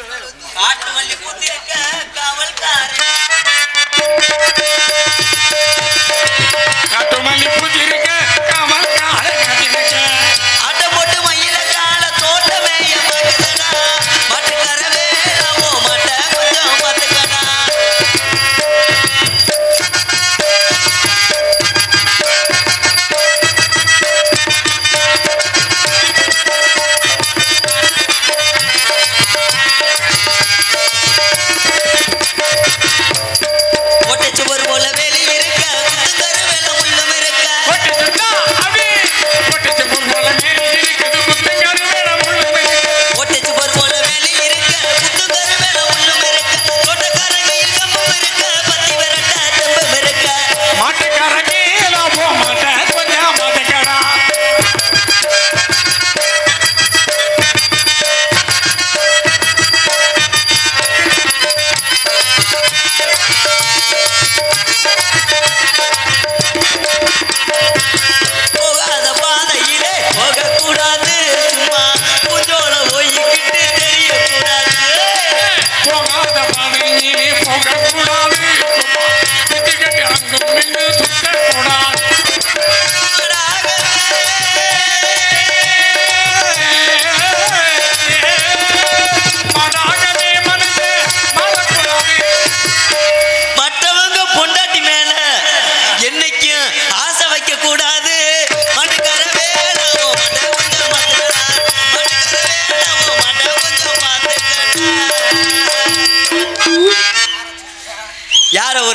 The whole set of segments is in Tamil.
காட்டு மல்லி பூத்திருக்க காவல்காரன். காட்டு மல்லி பூத்திருக்க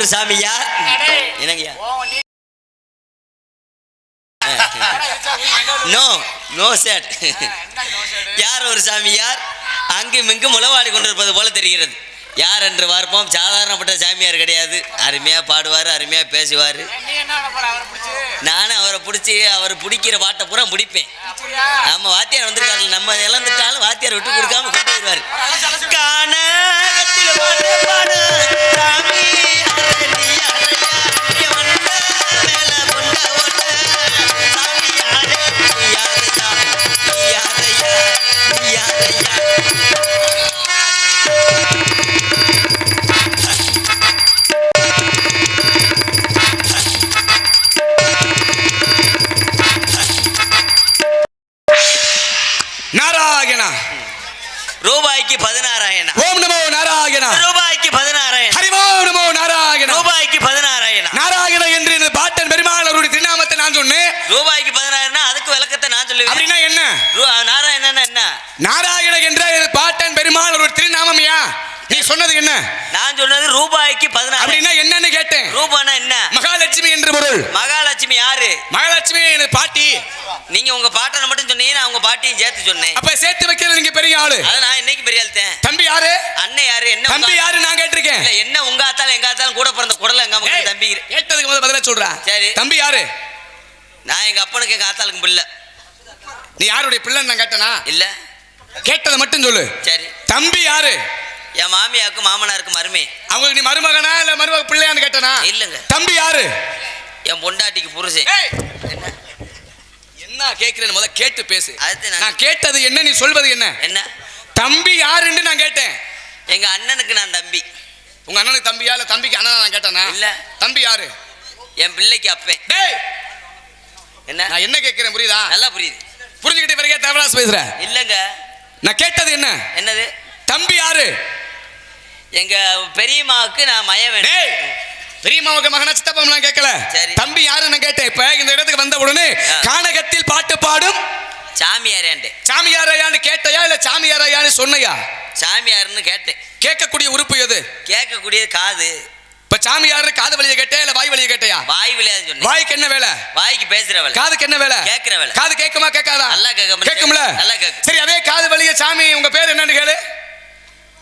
யார ஒரு சாமியா என்னங்கய்யா நோ நோ சேட் யார் ஒரு சாமியார்? அங்கும் இங்கும் உளவாடி கொண்டிருப்பது போல தெரிகிறது. யார் என்று பார்ப்போம். சாதாரணப்பட்ட சாமியார் கிடையாது. அருமையா பாடுவார் அருமையா பேசுவார். நானும் அவரை பிடிச்சி? அவர் பிடிக்கிற பாட்டை பூரா முடிப்பேன். ஆமா வாத்தியார் வந்திருக்காரு நம்ம இழந்துட்டாலும் வாத்தியார் விட்டு கொடுக்காம கொண்டு வருவார் பாட்டு நாராயண என்ற பாட்டன் பெருமாள் அவருடைய திருநாமம்யா. நீ சொன்னது என்ன? நான் சொன்னது ரூபாய்க்கு பதினாறு. அப்படின்னா என்னன்னு கேட்டேன். ரூபானா என்ன? மகாலட்சுமி என்று பொருள். மகாலட்சுமி யாரு? மகாலட்சுமி எனது பாட்டி. நீங்க உங்க பாட்டனை மட்டும் சொன்னீங்க நான் உங்க பாட்டியும் சேர்த்து சொன்னேன். அப்ப சேர்த்து வைக்கல நீங்க பெரிய ஆளு. அதை நான் இன்னைக்கு பெரிய ஆள்தேன். தம்பி யாரு? அண்ணன் யாரு? என்ன தம்பி யாரு நான் கேட்டிருக்கேன். இல்ல என்ன உங்க ஆத்தாலும் எங்க ஆத்தாலும் கூட பிறந்த குடல எங்க அம்மா தம்பி கேட்டதுக்கு முதல்ல பதிலா சொல்றா. சரி. தம்பி யாரு? நான் எங்க அப்பனுக்கு எங்க ஆத்தாளுக்கும் பிள்ளை. நீ யாருடைய பிள்ளைன்னு நான் கேட்டனா? இல்ல. கேட்டதை மட்டும் சொல்லு. சரி. தம்பி யாரு? என் மாமியாருக்கும் மாமனாருக்கும் மருமே. அவங்களுக்கு நீ மருமகனா இல்ல மருமக பிள்ளையான்னு கேட்டனா? இல்லங்க. தம்பி யாரு? என் பொண்டாட்டிக்கு புருஷன். என்ன? கேக்குறேன்னு முத கேட்டு பேசு. அதுதான் நான் கேட்டது என்ன நீ சொல்வது என்ன? என்ன? தம்பி யாருன்னு நான் கேட்டேன். எங்க அண்ணனுக்கு நான் தம்பி. உங்க அண்ணனுக்கு தம்பியா இல்ல தம்பிக்கு அண்ணனா நான் கேட்டேனா? இல்ல. தம்பி யாரு? என் பிள்ளைக்கு அப்பேன். டேய்! என்ன? நான் என்ன கேட்கிறேன் புரியுதா? நல்லா புரியுது. புரிஞ்சுக்கிட்ட பிறகு தேவராஸ் பேசுற. இல்லங்க. நான் கேட்டது என்ன? என்னது? தம்பி யாரு? எங்க பெரியம்மாவுக்கு நான் மய வேணும். பெரியம்மாவுக்கு மகனா சித்தப்பம்லாம் கேட்கல. சரி. தம்பி யாரு நான் கேட்டேன். இப்ப இந்த இடத்துக்கு வந்த உடனே. கானகத்தில் பாட்டு பாடும் சாமியாரேன்ட்டு. சாமியாரையான்னு கேட்டையா இல்ல சாமியாரையான்னு சொன்னையா? சாமியாருன்னு கேட்டேன். கேட்கக்கூடிய உறுப்பு எது? கேட்கக்கூடியது காது. இப்ப சாமியாரு காது வழியை கேட்டே இல்ல வாய் வழியை கேட்டையா? வாய் விளையாதுன்னு சொன்னேன். வாய்க்கு என்ன வேலை? வாய்க்கு பேசுற வேலை. காதுக்கு என்ன வேலை? கேட்கிற வேலை. காது கேட்குமா கேட்காதா? நல்லா கேட்கும். கேட்கும்ல? நல்லா கேட்கும். காது வழிய சாமி உங்க பேர் என்னன்னு கேளு.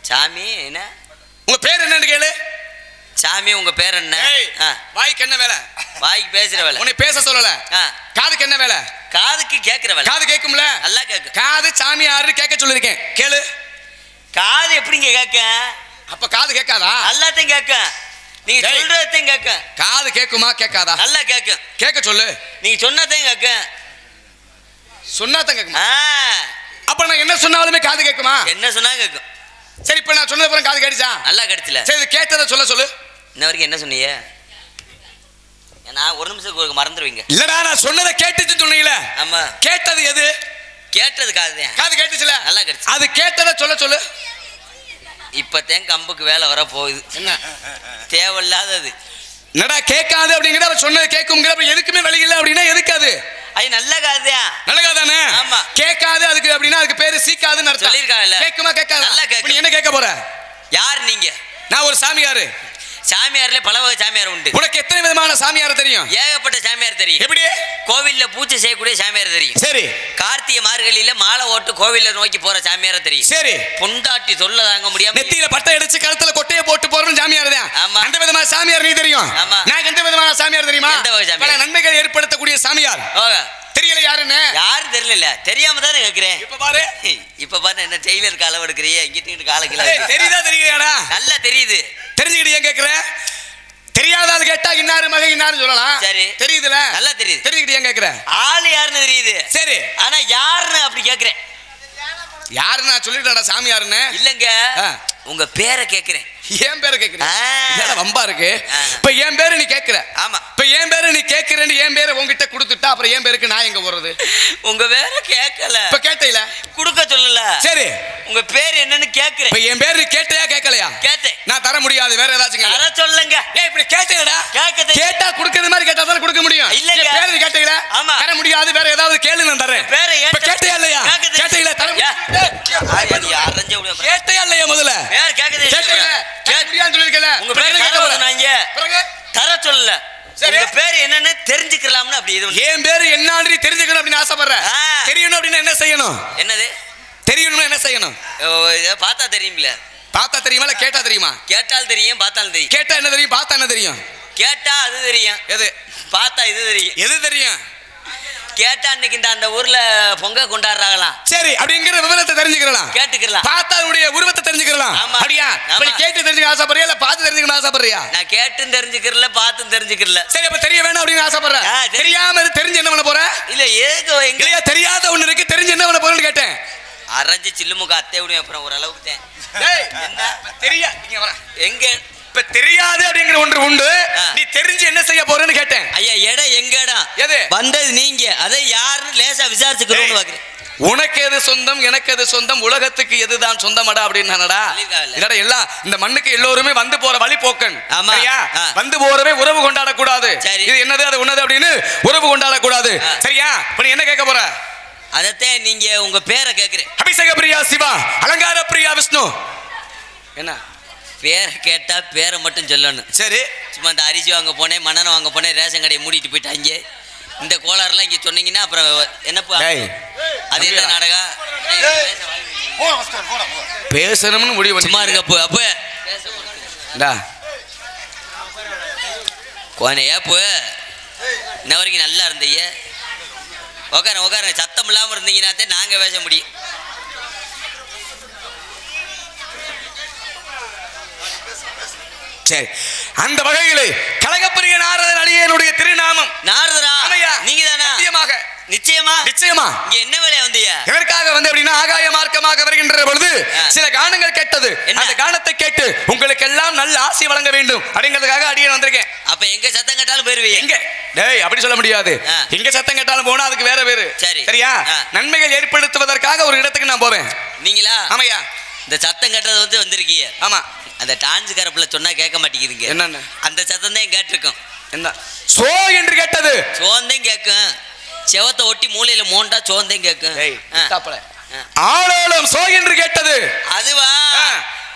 சாமி என்ன? உங்க பேர் என்னன்னு கேளு. சாமி உங்க பேர் என்ன? வாய்க்கு என்ன வேலை? வாய்க்கு பேசுற வேலை. உன்னை பேச சொல்லல. காதுக்கு என்ன வேலை? காதுக்கு கேட்கிற வேலை. காது கேட்கும்ல நல்லா கேட்கும் காது சாமியாரு கேட்க சொல்லிருக்கேன் கேளு. காது எப்படிங்க கேட்க? அப்ப காது கேட்காதா? எல்லாத்தையும் கேட்க. நீங்க. சொல்றதையும் கேட்க. காது கேட்குமா கேட்காதா? நல்லா கேட்கும் கேட்க சொல்லு. நீங்க சொன்னதையும் கேட்க. சொன்னா தான் கேட்குமா அப்ப நான் என்ன சொன்னாலுமே காது கேட்குமா? என்ன சொன்னா கேட்கும். சரி இப்ப நான் சொன்னது அப்புறம் காது கேட்டுச்சா? நல்லா கிடைச்சல சரி இது கேட்டதை சொல்ல சொல்லு. இன்ன வரைக்கும் என்ன சொன்னீங்க? நான் ஒரு நிமிஷத்துக்கு மறந்துடுவீங்க இல்லடா நான் சொன்னதை கேட்டுச்சுன்னு சொன்னீங்களே ஆமா. கேட்டது எது? கேட்டது காதுதான். காது கேட்டுச்சுல? நல்லா கிடைச்சு அது கேட்டதை சொல்ல சொல்லு. இப்பதான் கம்புக்கு வேலை வர போகுது. என்ன? தேவையில்லாதது. என்னடா கேட்காது அப்படிங்கிற சொன்னது கேட்குங்கிற எதுக்குமே வழி இல்லை அப்படின்னா எதுக்காது அது நல்ல காதுதான் நல்லதா தானே ஆமா. கேட்காது அதுக்கு அப்படின்னா அதுக்கு பேரு சீக்காதுன்னு அர்த்தம். சொல்லியிருக்காங்கல்ல. கேட்குமா கேட்காது? நல்லா கேட்கும். நீ என்ன கேட்க போற? யார் நீங்க? நான் ஒரு சாமியாரு. சாமியார்ல பல வகை சாமியார் உண்டு. உனக்கு எத்தனை விதமான சாமியார் தெரியும்? ஏகப்பட்ட சாமியார் தெரியும். எப்படி? கோவில்ல பூஜை செய்யக்கூடிய சாமியார் தெரியும். சரி. கார்த்திகை மார்கழியில மாலை ஓட்டு கோவில்ல நோக்கி போற சாமியார தெரியும். சரி. பொண்டாட்டி சொல்ல தாங்க முடியாம நெத்தியில பட்டை அடிச்சு கழுத்துல கொட்டையை போட்டு போறவன் சாமியார் தான். ஆமா. அந்த விதமான சாமியார் நீ தெரியும்? ஆமா. நான் எந்த விதமான சாமியார் தெரியுமா? பல நன்மைகள் ஏற்படுத்தக்கூடிய சாமியார். தெரியல யாருன்னு? யாரும் தெரியல தெரியாம தானே கேக்குறேன். இப்ப பாரு. இப்ப பாரு என்ன டெய்லருக்கு அளவு எடுக்கிறியே? இங்கிட்டு கால கிலோ தெரியுதா தெரியலையாடா நல்லா தெரியுது. தெரிஞ்சுக்கிட்டு ஏன் கேக்குற? தெரியாத ஆள் கேட்டா இன்னாரு மகன் இன்னாரு சொல்லலாம். சரி. தெரியுதுல? நல்லா தெரியுது. தெரிஞ்சுக்கிட்டு ஏன் கேக்குற? ஆள் யாருன்னு தெரியுது. சரி. ஆனா யாருன்னு அப்படி கேக்குறேன். யாருன்னு நான் சொல்லிட்டேன்டா சாமியாருன்னு. இல்லங்க. ஆ. உங்க பேரை கேக்குறேன். என் பேரை. இதெல்லாம் வம்பா இருக்கு. இப்ப என் பேரு நீ கேக்குற. ஆமா. இப்ப என் பேரு நீ கேக்குறேன்னு என் பேரை உன்கிட்ட கொடுத்துட்டா அப்புறம் என் பேருக்கு நான் எங்க போறது? உங்க பேரை கேட்கல இப்ப கேட்டையில குடுக்க சொல்லல. சரி. உங்க பேர் என்னன்னு கேக்குறேன். இப்ப என் பேரு கேட்டையா கேட்கலையா கேட்டேன். நான் தர முடியாது வேற ஏதாச்சும். தர சொல்லுங்க. ஏய் இப்படி கேட்டீங்கடா. கேட்க தெரியும். கேட்டா குடுக்கறது மாதிரி கேட்டா தான் கொடுக்க முடியும். என் பேரு கேட்டீங்களா ஆமா. தர முடியாது வேற ஏதாவது கேளு நான் தரேன். பேரை இப்ப கேட்டையா இல்லையா. கேட்டீங்களா தர. கேட்டையா இல்லையா முதல்ல? பேர் தெரியும். கேட்டீங்களா முடியாதுன்னு சொல்லிருக்கல உங்க பேர் கேட்க பிறகு? தர சொல்லல. சரி. பேர் என்னன்னு தெரிஞ்சுக்கலாம்னு அப்படி இது. என் பேரு என்னன்னு தெரிஞ்சுக்கணும் அப்படின்னு ஆசைப்படுறேன். தெரியணும் அப்படின்னு என்ன செய்யணும்? என்னது? தெரியணும்னா என்ன செய்யணும்? பார்த்தா தெரியும்ல. பார்த்தா தெரியுமா இல்ல கேட்டா தெரியுமா? கேட்டால் தெரியும் பார்த்தாலும் தெரியும். கேட்டா என்ன தெரியும் பார்த்தா என்ன தெரியும்? கேட்டா அது தெரியும். எது? பார்த்தா இது தெரியும். எது தெரியும்? கேட்டா இன்னைக்கு இந்த அந்த ஊர்ல பொங்க கொண்டாடுறாங்களாம். சரி அப்படிங்கிற விவரத்தை தெரிஞ்சுக்கலாம் கேட்டுக்கலாம் பார்த்தா அதனுடைய உருவத்தை தெரிஞ்சுக்கலாம். அப்படியா? ஆமா. கேட்டு தெரிஞ்சுக்க ஆசைப்படுறியா? இல்ல பார்த்து தெரிஞ்சுக்கணும் ஆசைப்படுறியா? நான் கேட்டும் தெரிஞ்சுக்கிறல பார்த்தும் தெரிஞ்சுக்கிறல. சரி அப்ப தெரிய வேணாம் அப்படின்னு ஆசைப்படுற. ஆ, சரி. தெரியாம தெரிஞ்சு என்ன பண்ண போற? இல்ல ஏதோ எங்க இல்லையா தெரியாத ஒண்ணு இருக்கு தெரிஞ்சு என்ன பண்ண போறேன்னு கேட்டேன். அரைஞ்சு சில்லுமுக்கு அத்தை விடும் அப்புறம் ஓரளவுக்கு தான். தெரியா வர எங்க இப்ப தெரியாது அப்படிங்கிற ஒன்று உண்டு. நீ தெரிஞ்சு என்ன செய்ய போறேன்னு கேட்டேன். ஐயா இடம் எங்க இடம் எது? வந்தது நீங்க. அதை யாருன்னு லேசா விசாரிச்சுக்கணும்னு டேய், பாக்குறேன். உனக்கு எது சொந்தம் எனக்கு எது சொந்தம் உலகத்துக்கு எதுதான் சொந்தமடா அப்படின்னாடா. இல்லடா எல்லாம் இந்த மண்ணுக்கு எல்லோருமே வந்து போற வழி போக்கன். சரியா. வந்து போறவே உறவு கொண்டாட கூடாது. இது என்னது அது உன்னது அப்படின்னு உறவு கொண்டாட கூடாது. சரியா? இப்ப நீ என்ன கேட்க போற? அதத்தான் நீங்க உங்க பேரை கேக்குறேன். அபிஷேக பிரியா சிவா அலங்கார பிரியா விஷ்ணு. என்ன? பேரை கேட்டா பேரை மட்டும் சொல்லணும். சரி. சும்மா இந்த அரிசி வாங்க போனேன் மண்ணெண்ணெய் வாங்க போனேன் ரேஷன் கடையை மூடிட்டு போயிட்டாங்க. இந்த கோளாறுலாம் இங்க சொன்னீங்கன்னா அப்புறம் என்னப்பா? அது என்ன. நாடகம் பேசணும்னு முடிவு சும்மா இருக்க அப்போ அப்போ. டா. கோனையா அப்போ இன்ன வரைக்கும் நல்லா இருந்தீங்க. உட்கார உட்கார சத்தம் இல்லாமல் இருந்தீங்கன்னாத்தே நாங்கள் பேச முடியும். சரி அந்த வகையிலே கழகப்பிரிய நாரதன் அடியனுடைய திருநாமம். நாரதரா நீங்க தானா சத்தியமாக. நிச்சயமா? நிச்சயமா. இங்க என்ன வேலையா வந்தீங்க எதற்காக வந்து அப்படின்னா ஆகாய மார்க்கமாக வருகின்ற பொழுது. சில கானங்கள் கேட்டது? அந்த கானத்தை கேட்டு உங்களுக்கு எல்லாம் நல்ல ஆசி வழங்க வேண்டும் அப்படிங்கிறதுக்காக அடியன் வந்திருக்கேன். அப்ப எங்க சத்தம் கேட்டாலும் போயிருவீங்க எங்க? டேய் அப்படி சொல்ல முடியாது. எங்க சத்தம் கேட்டாலும் போனா அதுக்கு வேற வேறு. சரி. சரியா. நன்மைகள் ஏற்படுத்துவதற்காக ஒரு இடத்துக்கு நான் போவேன். நீங்களா? ஆமையா? இந்த சத்தம் கேட்டது வந்து வந்திருக்கீங்க. ஆமா. அந்த டான்ஸ் கரப்புல சொன்னா கேட்க மாட்டேங்குதுங்க. என்னன்னு? அந்த சத்தம் தான் கேட்டிருக்கோம். என்ன? சோ என்று கேட்டது. சோந்தம் கேட்கும். செவத்தை ஒட்டி மூலையில மோண்டா சோந்தம் கேட்கும். டேய் ஆ. தாப்பல ஆ. ஆளோளம் சோ என்று கேட்டது. அதுவா.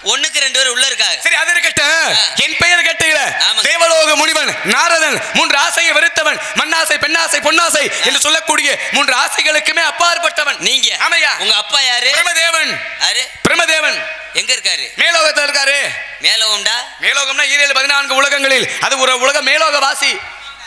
ஒண்ணுக்கு ரெண்டு பேர் உள்ள இருக்காங்க. சரி அது இருக்கட்டும். என் பெயர் கேட்டீங்கள. தேவலோக முனிவன் நாரதன் மூன்று ஆசையை வெறுத்தவன் மண்ணாசை பெண்ணாசை பொன்னாசை என்று சொல்லக்கூடிய மூன்று ஆசைகளுக்குமே அப்பாற்பட்டவன். நீங்க. ஆமையா? உங்க அப்பா யாரு? பிரமதேவன். யாரு? பிரமதேவன். எங்க இருக்காரு? மேலோகத்துல இருக்காரு. மேல உண்டா மேலோகம்னா ஈரேழு பதினான்கு உலகங்களில். அது ஒரு உலக மேலோக வாசி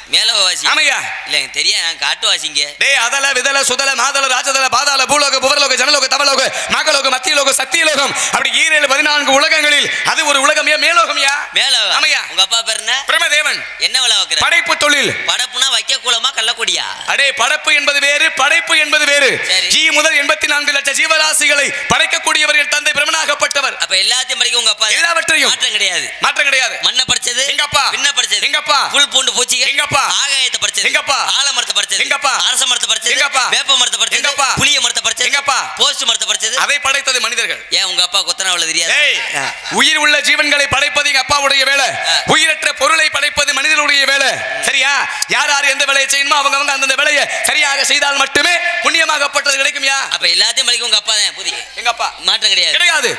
மேல வாசி ஆமையா? இல்ல எனக்கு தெரியாது. நான் காட்டு வாசிங்க டேய் அதல விதல சுதல மாதல ராஜதல பாதாள பூலோக புவர்லோக ஜனலோக தவலோக நாகலோக மத்தியலோக சத்தியலோகம். அப்படி ஈரேழு பதினான்கு உலகங்களில் அது ஒரு உலகம்யா மேலோகம்யா? மேல ஆமையா. உங்க அப்பா பேர் என்ன? பிரமதேவன். என்ன வைக்கிற படைப்பு தொழில். படப்புனா வைக்க கூலமா கள்ளக்கூடியா? அடே படைப்பு என்பது வேறு படைப்பு என்பது வேறு. ஜி முதல் எண்பத்தி நான்கு லட்சம் ஜீவராசிகளை படைக்கக்கூடியவர்கள் தந்தை பிரமனாகப்பட்டவர். அப்ப எல்லாத்தையும் படிக்க உங்க அப்பா. எல்லாவற்றையும். மாற்றம் கிடையாது. மாற்றம் கிடையாது. மண்ணை படிச்சது எங்க அப்பா. பின்ன படிச்சது. எங்க அப்பா. புல் பூண்டு பூச்சிகள். எங்க அப்பா. ஆகாயத்தை படிச்சது எங்க அப்பா. ஆலமரத்தை படிச்சது எங்க அப்பா. அரச மரத்தை படிச்சது எங்க அப்பா. வேப்ப மரத்தை படிச்சது எங்க அப்பா. புளிய மரத்தை படிச்சது எங்க அப்பா. போஸ்ட் மரத்தை படிச்சது அதை படைத்தது மனிதர்கள் ஏன் உங்க அப்பா கொத்தனாவள தெரியாது ஏய், ஆ. உயிர் உள்ள ஜீவன்களை படைப்பது எங்க அப்பாவுடைய வேலை. உயிரற்ற பொருளை படைப்பது மனிதனுடைய வேலை சரியா யார் யார் எந்த வேலையை செய்யணுமோ அவங்க அவங்க அந்தந்த வேலையை சரியாக செய்தால் மட்டுமே புண்ணியமாகப்பட்டது கிடைக்கும்யா அப்ப எல்லாத்தையும் படிக்க உங்க அப்பா தான் புதிய எங்க அப்பா மாற்றம் கிடையாது கிடையாது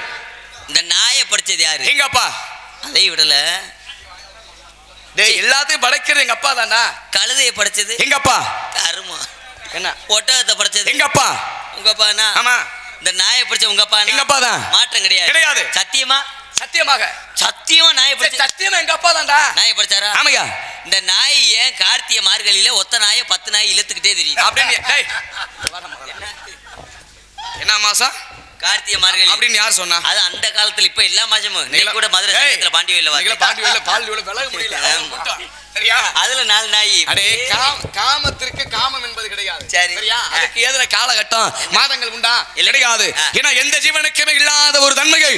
இந்த நாயை படிச்சது யாரு எங்க அப்பா அதை விடல டேய் எல்லாத்தையும் படைக்கிறது எங்க அப்பா தானா? கழுதையை படிச்சது. எங்க அப்பா? அருமா என்ன? ஒட்டகத்தை படிச்சது. எங்க அப்பா? உங்க அப்பானா? ஆமா. இந்த நாயை படிச்ச உங்க அப்பா எங்க அப்பா தான். மாற்றம் கிடையாது. கிடையாது. சத்தியமா? சத்தியமாக. சத்தியமா நாயை படிச்ச சத்தியமா எங்க அப்பா தான்டா? நாயை படிச்சாரா? ஆமையா இந்த நாய் ஏன் கார்த்திகை மார்கழியில ஒத்த நாயை பத்து நாய் இழுத்துக்கிட்டே தெரியும் அப்படின்னு. என்ன? மாசம் கார்த்திகை மார்கழி. அப்படின்னு யார் சொன்னா? அது அந்த காலத்துல இப்ப எல்லா மாசமும் நீ கூட மதுரை ஏய், சமயத்துல பாண்டி வயல்ல பாண்டி வெளில பால் வெளில விலக முடியல. சரியா? அதுல நாலு நாய். அடே காம் காமத்திற்கு காமம் என்பது கிடையாது. சரி. சரியா. அதுக்கு ஏதுல காலகட்டம் மாதங்கள் உண்டா. கிடையாது. ஏன்னா எந்த ஜீவனுக்குமே இல்லாத ஒரு தன்மையை.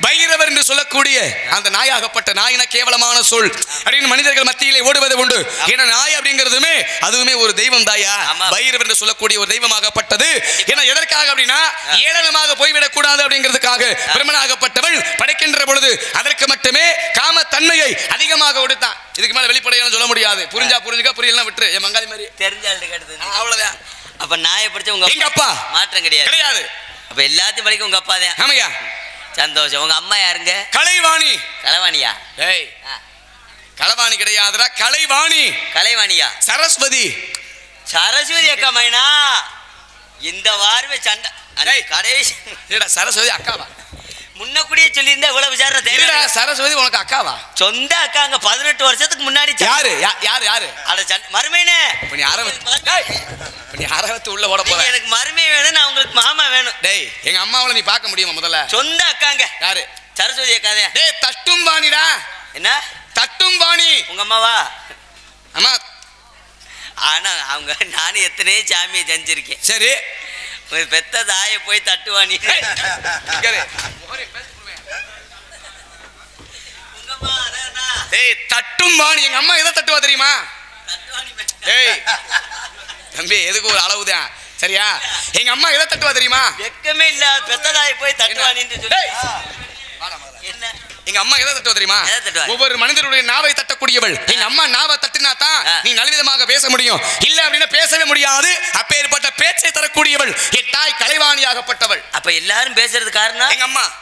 பைரவர் என்று சொல்லக்கூடிய அந்த நாயாகப்பட்ட நாயின கேவலமான சொல். அப்படின்னு மனிதர்கள் மத்தியிலே ஓடுவது உண்டு. ஏன்னா நாய் அப்படிங்கிறதுமே அதுவுமே ஒரு தெய்வம் தாயா. பைரவர் என்று சொல்லக்கூடிய ஒரு தெய்வமாகப்பட்டது. ஏன்னா எதற்காக அப்படின்னா ஏளனமாக போய்விடக் கூடாது அப்படிங்கிறதுக்காக பிரம்மனாகப்பட்டவள் படைக்கின்ற பொழுது அதற்கு மட்டுமே காம தன்மையை அதிகமாக கொடுத்தான். இதுக்கு மேல வெளிப்படையான சொல்ல முடியாது. புரிஞ்சா புரிஞ்சுக்க புரியலாம் விட்டுரு. என் மங்காதி மாதிரி. தெரிஞ்ச ஆள்கிட்ட கேட்டது அவ்வளவுதான். அப்ப நாயை படிச்ச உங்க எங்க அப்பா? மாற்றம் கிடையாது. கிடையாது. அப்ப எல்லாத்தையும் படிக்க உங்க அப்பா தான். ஆமையா? சந்தோஷம். உங்க அம்மா யாருங்க? கலைவாணி. கலைவாணியா? ஏய் கலைவாணி கிடையாதுடா. கலைவாணி. கலைவாணியா? சரஸ்வதி. சரஸ்வதி அக்கா மைனா? இந்த வாரமே சண்டை. கடைசி இல்லடா சரஸ்வதி அக்காவா? முன்னக்கூடியே சொல்லியிருந்தா இவ்வளவு விசாரணை தேவை சரஸ்வதி உனக்கு அக்காவா? சொந்த அக்காங்க பதினெட்டு வருஷத்துக்கு முன்னாடி. யாரு? யாரு யாரு? அட சண்டை மருமைனே இப்ப நீ நீ ஆரம்பத்து உள்ள ஓட போற. எனக்கு மருமை வேணும் நான் உங்களுக்கு மாமா வேணும். டேய் எங்க அம்மாவளை நீ பார்க்க முடியுமா முதல்ல? சொந்த அக்காங்க. யாரு? சரஸ்வதி அக்காதே டேய் தட்டும் வாணிடா என்ன? தட்டும் வாணி உங்க அம்மாவா? அம்மா ஆனா அவங்க நானும் எத்தனையோ சாமியை செஞ்சிருக்கேன் சரி பெத்த தாயை போய் தட்டுவானி டேய், இங்க இரு. உங்க அம்மா அதானா? டேய் தட்டும் வாணி எங்க அம்மா எதை தட்டுவா தெரியுமா. டேய் தம்பி எதுக்கு ஒரு அளவுதான் சரியா எங்க அம்மா எதை தட்டுவா தெரியுமா வெக்கமே இல்ல பெத்த தாயை போய் தட்டுவானின்னு சொல்லி. என்ன? எங்க அம்மா எதை தட்டுவா தெரியுமா? ஒவ்வொரு மனிதருடைய நாவை தட்டக்கூடியவள். எங்க அம்மா நாவை தட்டினா தான். நீ நல்விதமாக பேச முடியும். இல்ல அப்படின்னா பேசவே முடியாது. அப்பேற்பட்ட பேச்சை தரக்கூடியவள். என் தாய் கலைவாணியாகப்பட்டவள். அப்ப எல்லாரும் பேசுறது காரணம்? எங்க அம்மா.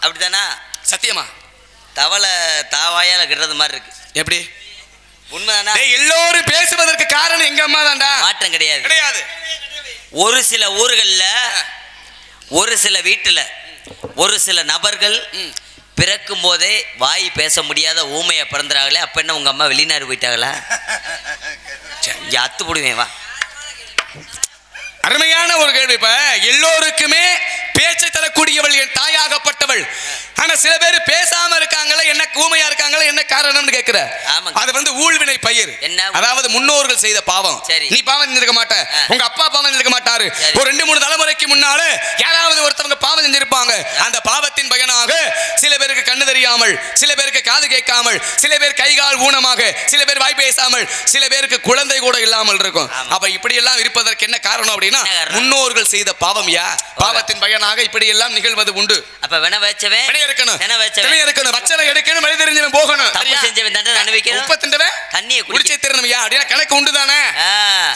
அப்படிதானா சத்தியமா? தவளை தாவாயால கிடுறது மாதிரி இருக்கு. எப்படி? உண்மைதானா? எல்லோரும் பேசுவதற்கு காரணம் எங்க அம்மா தான்டா. மாற்றம் கிடையாது. கிடையாது. ஒரு சில ஊர்கள்ல ஒரு சில வீட்டுல ஒரு சில நபர்கள் பிறக்கும் போதே வாய் பேச முடியாத ஊமையா பிறந்துறாங்களே அப்ப என்ன உங்க அம்மா வெளிநாடு போயிட்டாங்களா? இங்க அத்து போடுவேன் வா. அருமையான ஒரு கேள்வி இப்ப. எல்லோருக்குமே பேச்சை தரக்கூடியவள் என் தாயாகப்பட்டவள் ஆனா சில பேர் பேசாம இருக்காங்களே என்ன ஊமையா இருக்காங்களே என்ன காரணம்னு கேக்குற. அது வந்து ஊழ்வினை பயிர்? அதாவது முன்னோர்கள் செய்த பாவம். நீ பாவம் செஞ்சிருக்க மாட்ட. உங்க அப்பா பாவம் செஞ்சிருக்க மாட்டாரு. ஒரு ரெண்டு மூணு தலைமுறைக்கு முன்னால யாராவது ஒருத்தவங்க பாவம் செஞ்சிருப்பாங்க அந்த பாவத்தின் பயனாக சில பேருக்கு கண்ணு தெரியாமல் சில பேருக்கு காது கேட்காமல் சில பேர் கை கால் ஊனமாக சில பேர் வாய் பேசாமல் சில பேருக்கு குழந்தை கூட இல்லாமல் இருக்கும். அப்ப இப்படி எல்லாம் இருப்பதற்கு என்ன காரணம் அப்படின்னா? முன்னோர்கள் செய்த பாவம் யா பாவத்தின் பயனாக இப்படி எல்லாம் நிகழ்வது உண்டு. அப்ப வென வச்சவன் வினைய இருக்கணும். வென வச்சவன் வினைய இருக்கணும். வச்சனை எடுக்கணும் வழி தெரிஞ்சவன் போகணும். தப்பு? செஞ்சவன் தண்டனை அனுபவிக்கணும் உப்ப திண்டவன் தண்ணியை குடிச்சே திறனும் யா? அப்படின்னா கணக்கு உண்டு தானே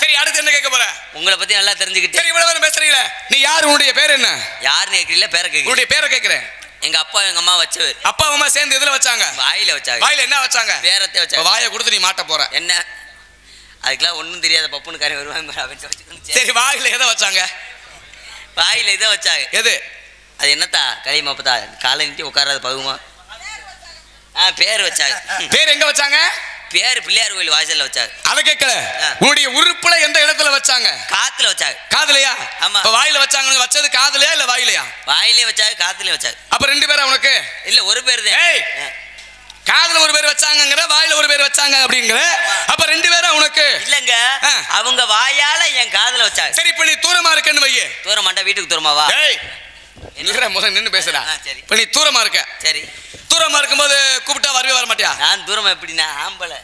சரி அடுத்து என்ன கேட்க போற? உங்களை பத்தி நல்லா தெரிஞ்சுக்கிட்டு. சரி இவ்வளவு பேசுறீங்களே? நீ யார்? உன்னுடைய பேர் என்ன? யாருன்னு கேட்கல பேர கேட்கல உன்னுடைய பேரை கேட்கிறேன். எங்க அப்பா எங்க அம்மா வச்சவர். அப்பா அம்மா சேர்ந்து எதுல வச்சாங்க? வாயில வச்சாங்க. வாயில என்ன வச்சாங்க? பேரத்தை வச்சாங்க. வாயை கொடுத்து நீ மாட்ட போற. என்ன? அதுக்கெல்லாம் ஒண்ணும் தெரியாத பப்புனு காரி வருவாங்க. சரி வாயில எதை வச்சாங்க? வாயில இதை வச்சாங்க. எது? அது என்னத்தா? களியமா பார்த்தா காலை நீட்டி உட்காராது பகுமா? ஆ பேர் வச்சாங்க. பேர் எங்க வச்சாங்க? பேர் பிள்ளையார் கோயில் வாசல்ல வச்சாங்க. அதை கேட்கல. உன்னுடைய உறுப்புல எந்த இடத்துல வச்சாங்க? காத்துல வச்சாங்க. காதுலயா? ஆமா. இப்ப வாயில வச்சாங்க வச்சது காதுலயா இல்ல வாயிலையா? வாயிலே வச்சாங்க காத்துலயும் வச்சாங்க. அப்ப ரெண்டு பேரா உனக்கு? இல்ல ஒரு பேர் தான். வச்சாங்க அப்படிங்கிற அப்ப ரெண்டு பேரா உனக்கு? இல்லங்க. அவங்க வாயால என் காதுல வச்சாங்க. சரி இப்ப நீ தூரமா இருக்கன்னு வையே. தூரம் மாட்டா வீட்டுக்கு தூரமாவா நில்லுடா, முதல்ல நின்னு பேசுடா. ஆ, சரி. இப்ப நீ தூரமா இருக்க. சரி. தூரமா இருக்கும்போது கூப்பிட்டா வரவே வர மாட்டியா? நான் தூரமா எப்படின்னா ஆம்பளை.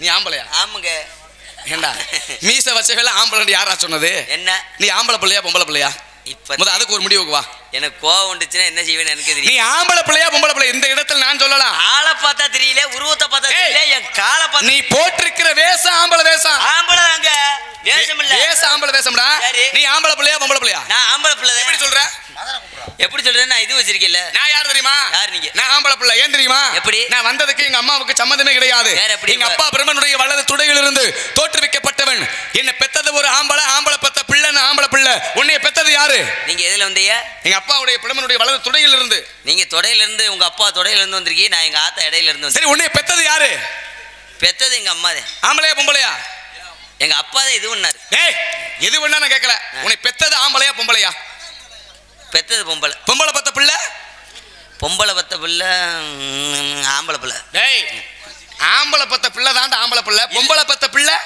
நீ ஆம்பளையா? ஆமாங்க. ஏண்டா? மீச வச்சவேல ஆம்பளை யாரா சொன்னது? என்ன? நீ ஆம்பளை பிள்ளையா பொம்பளை பிள்ளையா? இப்ப முத அதுக்கு ஒரு முடிவுக்கு வா. எனக்கு கோவம் வந்துச்சுன்னா என்ன செய்வேன்னு எனக்கு நீ தெரியும் ஆம்பளை பிள்ளையா பொம்பளை பிள்ளை இந்த இடத்துல நான் சொல்லலாம். ஆளை பார்த்தா தெரியல உருவத்தை பார்த்தா. தெரியல என் காலை பார்த்தா நீ போட்டிருக்கிற வேஷம் ஆம்பளை வேஷம் ஆம்பளை தாங்க வேஷம் இல்ல. வேஷ ஆம்பளை வேஷம்டா. நீ ஆம்பளை பிள்ளையா பொம்பளை பிள்ளையா? நான் ஆம்பளை பிள்ளை எப்படி சொல்ற? எப்படி சொல்றேன் நான் இது வச்சிருக்கேன்ல. நான் யார் தெரியுமா? யார் நீங்க? நான் ஆம்பளை பிள்ளை. ஏன் தெரியுமா? எப்படி? நான் வந்ததுக்கு எங்க அம்மாவுக்கு சம்மந்தமே கிடையாது? எங்க அப்பா பிரம்மனுடைய வலது துடையிலிருந்து தோற்றுவிக்கப்பட்டவன். என்ன பெத்தது ஒரு ஆம்பளை ஆம்பளை பெத்த பிள்ளைன்னு ஆம்பளை பிள்ளை. யாரு நீங்க எதுல வந்தீங்க எங்க அப்பாவுடைய பிரம்மனுடைய வலது துடையிலிருந்து. நீங்க தொடையில இருந்து உங்க அப்பா தொடையில இருந்து வந்திருக்கீங்க நான் எங்க ஆத்தா இடையில இருந்து சரி உன்னைய பெத்தது யாரு? பெத்தது எங்க அம்மா தான் ஆம்பளையா பொம்பளையா? எங்க அப்பா தான் இது பண்ணாரு? ஏய் எது வேணா நான் கேட்கல உன்னை பெத்தது ஆம்பளையா பொம்பளையா? பெத்தது பொம்பளை. பொம்பளை பெத்த பிள்ளை? பொம்பளை பத்த பிள்ளை ஆம்பளை பிள்ளை. டேய் ஆம்பளை பெத்த பிள்ளை தாண்டா ஆம்பளை பிள்ளை. பொம்பளை பெத்த பிள்ளை?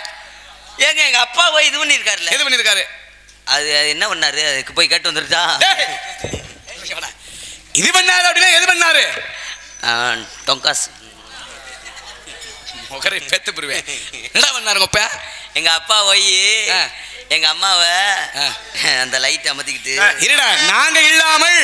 ஏங்க எங்க அப்பா போய் இது பண்ணிருக்காருல்ல எது பண்ணிருக்காரு அது என்ன பண்ணாரு? அதுக்கு போய் கேட்டு வந்துருச்சா? இது பண்ணாரு அப்படின்னா எது பண்ணாரு? டொங்காஸ் முகரை பெத்து போடுவேன் என்ன பண்ணாரு உப்ப எங்க அப்பா போய். எங்க அம்மாவை. அந்த லைட் அமர்த்திக்கிட்டு இருடா நாங்க இல்லாமல்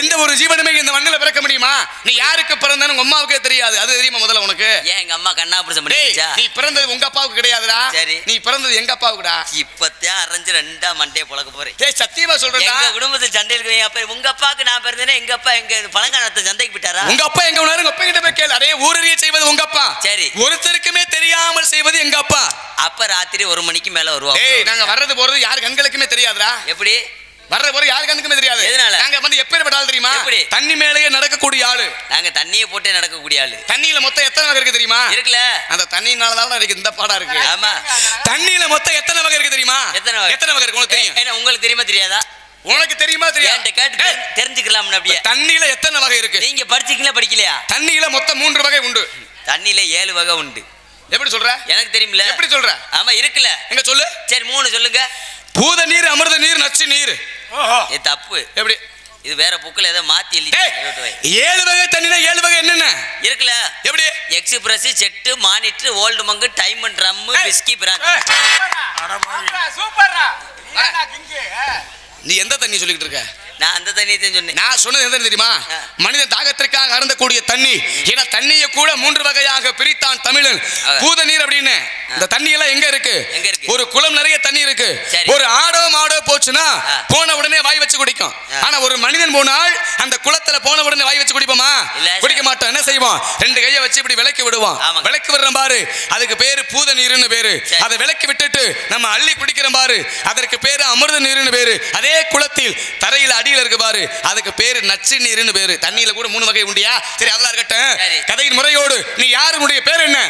எந்த ஒரு ஜீவனுமே இந்த மண்ணில் பிறக்க முடியுமா? நீ யாருக்கு பிறந்தன்னு உங்க அம்மாவுக்கே தெரியாது. அது தெரியுமா முதல்ல உனக்கு? ஏன் எங்க அம்மா கண்ணாபிரசம் டேய் பண்ணிச்சா நீ பிறந்தது உங்க அப்பாவுக்கு கிடையாதுடா. சரி. நீ பிறந்தது எங்க அப்பாவுக்குடா? இப்பத்தான் அரைஞ்சு ரெண்டா மண்டையை புழக்க போறேன். டேய் சத்தியமா சொல்றேன்டா. எங்க குடும்பத்தில் சண்டை இருக்கு அப்ப உங்க அப்பாவுக்கு நான் பிறந்தேன்னா எங்க அப்பா எங்க பழங்காலத்தை சந்தைக்கு போயிட்டாரா? உங்க அப்பா எங்க உணரு உங்க அப்பா கிட்ட போய் கேளு. அரே ஊரறிய செய்வது உங்க அப்பா. சரி. ஒருத்தருக்குமே தெரியாமல் செய்வது எங்க அப்பா. அப்ப ராத்திரி ஒரு மணிக்கு மேல வருவா டேய் நாங்க வர்றது போறது யாரு கண்களுக்குமே தெரியாதுடா. எப்படி? வர்றது போறது யாரு கண்ணுக்குமே தெரியாது. எதனால? நாங்க வந்து எப்பேற்பட்ட ஆள் தெரியுமா? எப்படி? தண்ணி மேலேயே நடக்கக்கூடிய ஆளு. நாங்க தண்ணியை போட்டே நடக்கக்கூடிய ஆளு. தண்ணியில மொத்தம் எத்தனை வகை இருக்கு தெரியுமா? இருக்குல்ல. அந்த தண்ணினால தான் எனக்கு இந்த பாடா இருக்கு. ஆமா. தண்ணியில மொத்தம் எத்தனை வகை இருக்கு தெரியுமா? எத்தனை வகை? எத்தனை வகை இருக்கு? உனக்கு தெரியும். என்ன உங்களுக்கு தெரியுமா தெரியாதா? உனக்கு தெரியுமா தெரியாது? கேட்டு ஏய், தெரி- தெரிஞ்சுக்கலாம்னு அப்படியே. தண்ணியில எத்தனை வகை இருக்கு? நீங்க படிச்சீங்களா படிக்கலையா? தண்ணியில மொத்தம் மூன்று வகை உண்டு. தண்ணியில ஏழு வகை உண்டு. எப்படி சொல்ற? எனக்கு தெரியுமில்ல எப்படி சொல்ற? ஆமா இருக்குல்ல. எங்க சொல்லு? சரி மூணு சொல்லுங்க. பூத நீர் அமிர்த நீர் நச்சு நீர். இது தப்பு. எப்படி? இது வேற புக்கில் ஏதோ மாத்தி. ஏழு வகை தண்ணினா ஏழு வகை என்னென்ன? இருக்குல்ல. எப்படி? Express set monitor old Mangu time and drum. பிஸ்கி பிரான் ஏய், நீ எந்த தண்ணி சொல்லிக்கிட்டு இருக்க? நான் அந்த தண்ணியை தான் சொன்னேன் நான் சொன்னது எந்த தண்ணி தெரியுமா ஆ. மனித தாகத்திற்காக அருந்தக்கூடிய தண்ணி ஏன்னா தண்ணியை கூட மூன்று வகையாக பிரித்தான் தமிழன். பூத நீர் அப்படின்னு இந்த தண்ணி எல்லாம் எங்க இருக்கு எங்க இருக்கு? ஒரு குளம் நிறைய தண்ணி இருக்கு சரி. ஒரு ஆடோ மாடோ போச்சுன்னா ஆ. போன உடனே வாய் வச்சு குடிக்கும் ஆ. ஆனா ஒரு மனிதன் போனால் அந்த குளத்துல போன உடனே வாய் வச்சு குடிப்போமா. குடிக்க மாட்டோம் என்ன செய்வோம் ரெண்டு கையை வச்சு இப்படி விளக்கி விடுவோம். விளக்கி விடுறோம் பாரு அதுக்கு பேரு பூத நீர்னு பேரு. அதை விளக்கி விட்டுட்டு நம்ம அள்ளி குடிக்கிறோம் பாரு அதற்கு பேரு அமிர்த நீர்னு பேரு அதே குளத்தில் தரையில அடியில இருக்கு பாரு. அதுக்கு பேரு நச்சு நீர்னு பேரு. தண்ணியில கூட மூணு வகை உண்டியா? சரி அதெல்லாம் இருக்கட்டும். சரி. கதையின் முறையோடு நீ யாருடைய பேர் என்ன?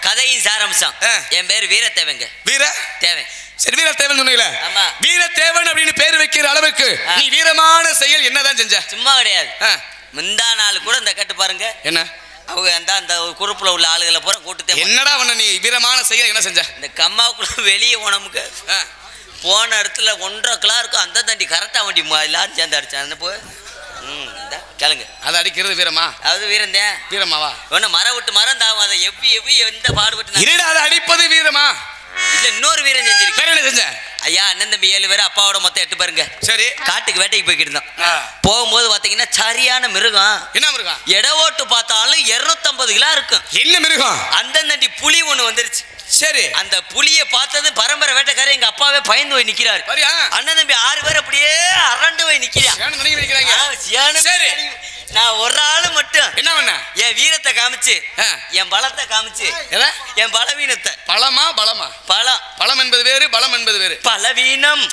கதையின் சாராம்சம். ஆ. என் பேர் வீரத்தேவங்க. வீர? தேவன். சரி வீரத்தேவன் சொன்னீங்களே? ஆமா. வீரத்தேவன் அப்படின்னு பேர் வைக்கிற அளவுக்கு ஆ. நீ வீரமான செயல் என்னதான் செஞ்ச? சும்மா கிடையாது. ஆ, முந்தா நாள் கூட இந்த கட்டு பாருங்க. என்ன? அவங்க அந்த அந்த குரூப்ல உள்ள ஆளுகளை பூரா கூட்டுத்தே என்னடா பண்ண நீ? வீரமான செயல் என்ன செஞ்ச? இந்த கம்மாவுக்குள்ள வெளியே ஆ, போன இடத்துல ஒன்றரை கிலோ இருக்கும். அந்த தண்டி கரெக்டாக வண்டி எல்லாரும் சேர்ந்து அடிச்சான். போ ம் கேளுங்க அதை அடிக்கிறது வீரமா? அதாவது வீரந்தேன் வீரமாவா? ஒன்று மரம் விட்டு மரம் தாவும். அதை எவ்வி எவ்வி எந்த பாடுபட்டு அதை அடிப்பது வீரமா? இல்லை இன்னொரு வீரன் செஞ்சிருக்கேன் வேற என்ன செஞ்ச? ஐயா அண்ணன் தம்பி ஏழு பேர் அப்பாவோட மொத்தம் எட்டு பேருங்க. சரி. காட்டுக்கு வேட்டைக்கு போய்கிட்டு இருந்தோம். போகும்போது பார்த்தீங்கன்னா சரியான மிருகம். என்ன மிருகம்? இட ஓட்டு பார்த்தாலும் இரநூத்தம்பது கிலோ இருக்கும். என்ன மிருகம்? அந்தந்தண்டி புலி ஒன்று வந்துருச்சு. சரி. அந்த புலியை பார்த்தது பரம்பரை வேட்டைக்காரர் எங்க அப்பாவே பயந்து போய் நிக்கிறாரு. அண்ணன் தம்பி ஆறு பேர் அப்படியே அரண்டு போய் நிக்கிறா ஏன்னு நினைக்க வைக்கிறாங்க ஆ, சியானு சரி. நான் ஒரு ஆளு என்ன பண்ண? என் வீரத்தை காமிச்சு. என் பலத்தை காமிச்சு என் பலவீனத்தை. பழமா பலமா பலம் பழம் என்பது வேறு பலம் என்பது வேறு. பலவீனம்.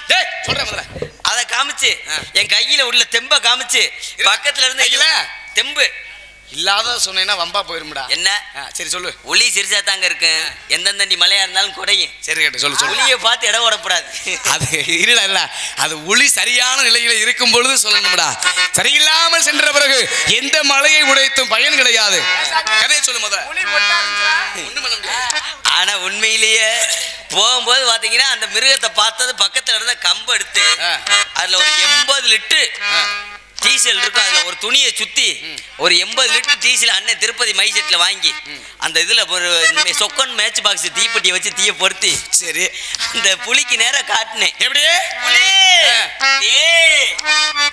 சொல்றேன் அதை காமிச்சு. என் கையில உள்ள தெம்ப காமிச்சு. பக்கத்துல இருந்து? தெம்பு. இல்லாத சொன்னேன்னா வம்பா போயிரும்டா. என்ன? சரி சொல்லு. ஒளி சிறுசா தாங்க இருக்கு எந்தெந்தண்டி மலையா இருந்தாலும் குறையும். சரி கேட்டு சொல்லு சொல்லு. ஒளியை பார்த்து இடம் ஓடக்கூடாது. அது இல்ல இல்ல அது ஒளி சரியான நிலையில இருக்கும் பொழுது சொல்லணும்டா. சரியில்லாமல் சென்ற பிறகு எந்த மலையை உடைத்தும் பயன் கிடையாது. கதையை சொல்லு முதல்ல. ஆனா உண்மையிலேயே போகும்போது பாத்தீங்கன்னா அந்த மிருகத்தை பார்த்தது பக்கத்துல இருந்த கம்பு எடுத்து. அதுல ஒரு எண்பது லிட்டரு ஆ. டீசல் இருக்கும் அதுல ஒரு துணியை சுத்தி ஒரு எண்பது லிட்டர் டீசல் அண்ணன் திருப்பதி மை செட்ல வாங்கி அந்த இதுல ஒரு சொக்கன் மேட்ச் பாக்ஸ் தீப்பெட்டியை வச்சு தீய பொருத்தி சரி. அந்த புலிக்கு நேரா காட்டினேன். எப்படி? புலி!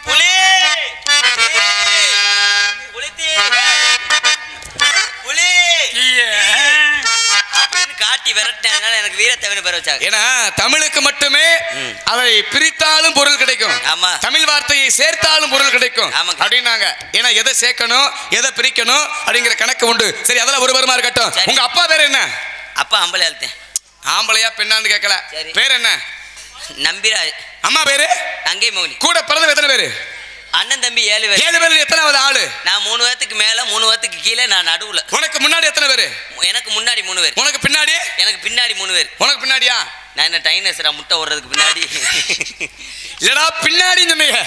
புலி. புலி அப்படின்னு காட்டி விரட்டினதுனால எனக்கு வீரத்தேவன் பேர் வச்சாங்க. ஏன்னா தமிழுக்கு மட்டுமே. அதை பிரித்தாலும் பொருள் கிடைக்கும். ஆமா. தமிழ் வார்த்தையை சேர்த்தாலும் பொருள் கிடைக்கும். அப்படின்னாங்க. ஏன்னா எதை சேர்க்கணும் எதை பிரிக்கணும் அப்படிங்கிற கணக்கு உண்டு. சரி அதெல்லாம் ஒரு வருமா இருக்கட்டும். உங்க அப்பா பேர் என்ன? அப்பா அம்பளை அழுத்தேன் ஆம்பளையா பெண்ணான்னு கேட்கல. பேர் என்ன? நம்பிராஜ். அம்மா பேரு? தங்கை மௌனி கூட பிறந்த எத்தனை பேரு? அண்ணன் தம்பி ஏழு பேர். ஏழு பேர் எத்தனாவது ஆளு? நான் மூணு பேர்த்துக்கு மேல மூணு பேர்த்துக்கு கீழே நான் நடுவுல. உனக்கு முன்னாடி எத்தனை பேரு? எனக்கு முன்னாடி மூணு பேர். உனக்கு பின்னாடி? எனக்கு பின்னாடி மூணு பேர். உனக்கு பின்னாடியா? நான் என்ன டைனஸ்ரா முட்டை ஓடுறதுக்கு பின்னாடி? இல்லடா பின்னாடி சொன்னீங்க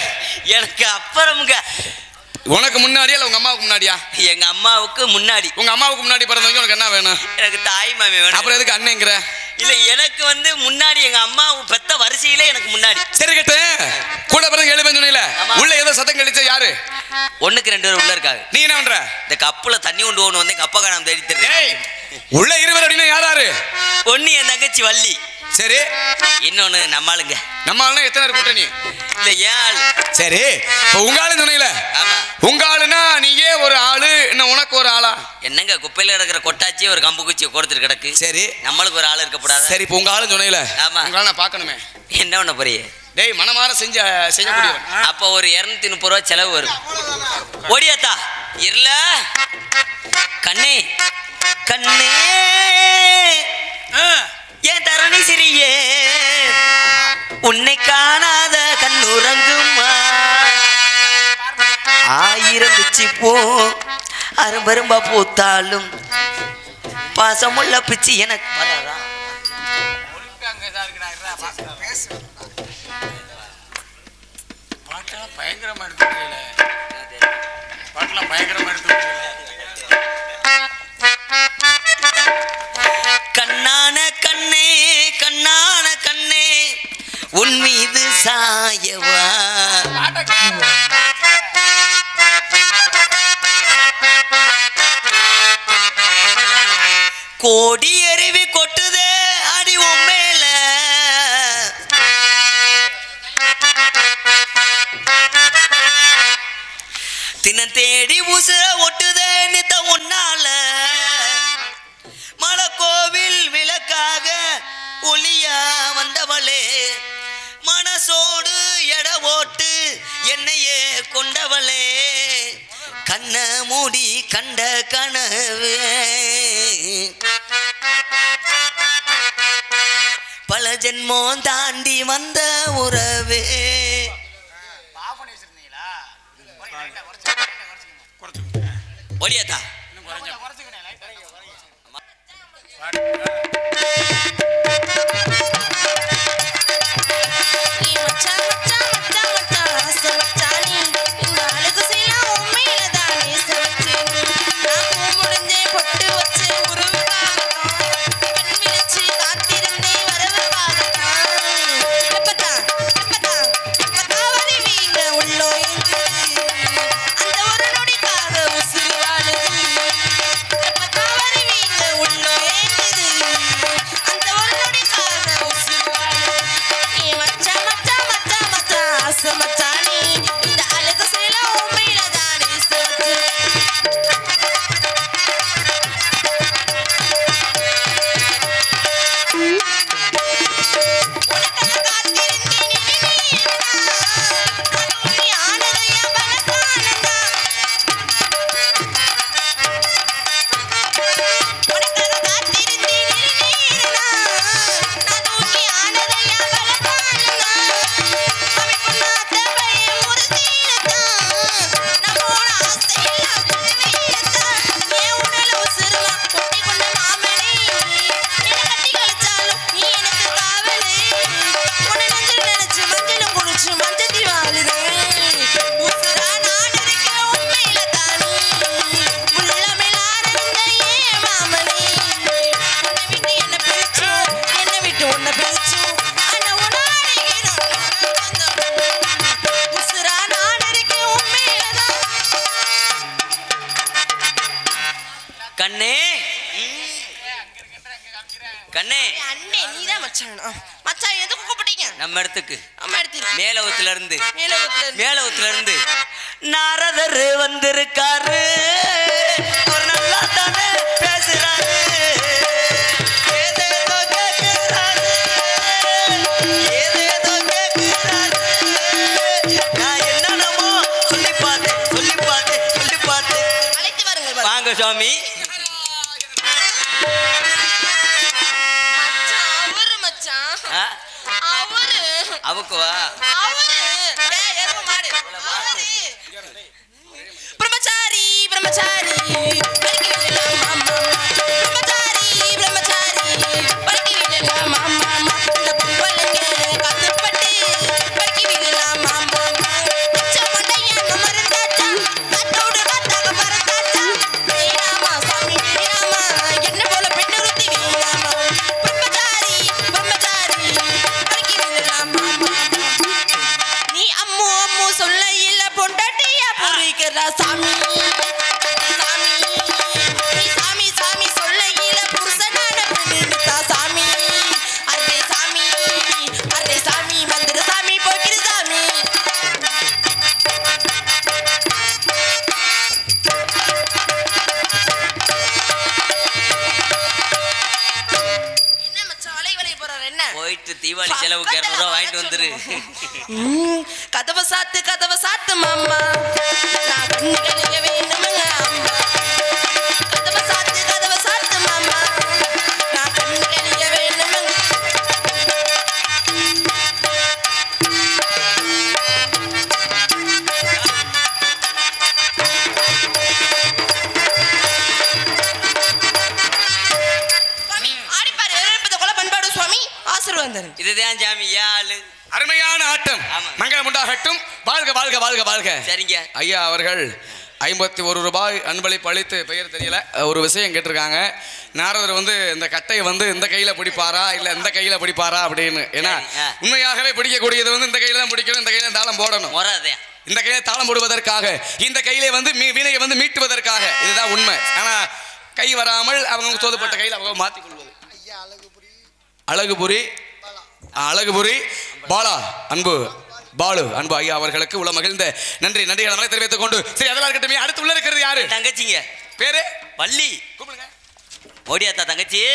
எனக்கு அப்புறமுங்க. உனக்கு முன்னாடியா இல்ல உங்க அம்மாவுக்கு முன்னாடியா? எங்க அம்மாவுக்கு முன்னாடி. உங்க அம்மாவுக்கு முன்னாடி பிறந்தவங்க உனக்கு என்ன வேணும்? எனக்கு தாய் மாமி வேணும். அப்புறம் எதுக்கு அண்ணங்கிற? இல்ல எனக்கு வந்து முன்னாடி எங்க அம்மா பெத்த வரிசையிலே எனக்கு முன்னாடி. சரி கேட்டு. கூட பிறந்த ஏழு பேர் சொன்னீங்களே. உள்ள ஏதோ சத்தம் கழிச்ச யாரு? ஒண்ணுக்கு ரெண்டு பேர் உள்ள இருக்காங்க. நீ என்ன பண்ற? இந்த கப்புல தண்ணி கொண்டு ஒண்ணு வந்து கப்ப காணாம தேடி தருறேன் உள்ள இருவர் அப்படின்னா யாராரு ஒண்ணு என் தங்கச்சி வள்ளி. சரி. இன்னொன்னு நம்மளுங்க. நம்ம ஆளுனா எத்தனை பேர் கூட்டணி? இல்ல ஏன் சரி. இப்போ உங்க ஆளு சொன்னீங்களே உங்க ஆளுனா நீயே ஒரு ஆளு இன்னும் உனக்கு ஒரு ஆளா? என்னங்க குப்பையில கிடக்குற கொட்டாச்சி ஒரு கம்பு குச்சி கொடுத்துட்டு கிடக்கு? சரி. நம்மளுக்கு ஒரு ஆள் இருக்கப்படாத? சரி இப்போ உங்க ஆளு சொன்னீங்களே ஆமா. உங்க ஆளு நான் பார்க்கணுமே. என்ன பண்ண போறீங்க? டேய் மனமார செஞ்ச செய்யக்கூடியவன். அப்ப ஒரு இருநூத்தி முப்பது ரூபா செலவு வரும். ஓடியாத்தா இருல கண்ணே. கண்ணே. ஏன் தரணி சிறியே உன்னை காணாத கண்ணுறங்குமா? ஆயிரம் பிச்சி போ அரும்பரும்பா பூத்தாலும் பாசமுள்ள பிச்சி எனக்கு வராதா? பயங்கரமா எடுத்து பாட்டெல்லாம் பயங்கரமா உன் மீது சாயவா? கோடி அருவி கொட்டுதே அடி உண்மையில தின தேடி உசுர ஒட்டுதே நித்த உன்னால. மலக்கோவில் விளக்காக ஒளியா வந்தவ மனசோடு எட ஓட்டு என்னையே கொண்டவளே. கண்ண மூடி கண்ட கனவு. பல ஜென்மம் தாண்டி வந்த உறவே. ஆஃப் பண்ணி வச்சிருந்தீங்களா ஒடியாத்தா குறைச்சிக்கணும் வந்திருக்காரு. ছাড়ি இதுதான் சாமி ஏழு அருமையான ஆட்டம். மங்களம் உண்டாகட்டும். வாழ்க வாழ்க வாழ்க வாழ்க. சரிங்க. ஐயா அவர்கள் ஐம்பத்தி ஒரு ரூபாய் அன்பளிப்பு அளித்து பெயர் தெரியல. ஒரு விஷயம் கேட்டிருக்காங்க. நாரதர் வந்து இந்த கட்டையை வந்து இந்த கையில பிடிப்பாரா? இல்ல இந்த கையில பிடிப்பாரா அப்படின்னு. ஏன்னா. உண்மையாகவே பிடிக்கக்கூடியது வந்து இந்த கையில தான் பிடிக்கணும் இந்த கையில தாளம் போடணும். இந்த கையில தாளம் போடுவதற்காக இந்த கையிலே வந்து மீ- வீணையை வந்து மீட்டுவதற்காக. இதுதான் உண்மை. ஆனா கை வராமல் அவங்க சோதப்பட்ட கையில் அவங்க மாற்றிக் கொள்வது. அழகுபுரி. ஆ, அழகுபுரி பாலா அன்பு பாலு அன்பு ஐயா அவர்களுக்கு உள்ள மகிழ்ந்த நன்றி நன்றிகளை தெரிவித்துக் கொண்டு சரி அதெல்லாம் இருக்கட்டும். அடுத்து உள்ள இருக்கிறது யாரு? தங்கச்சிங்க. பேரு? பள்ளி கூப்பிடுங்க. ஓடியாத்தா தங்கச்சி.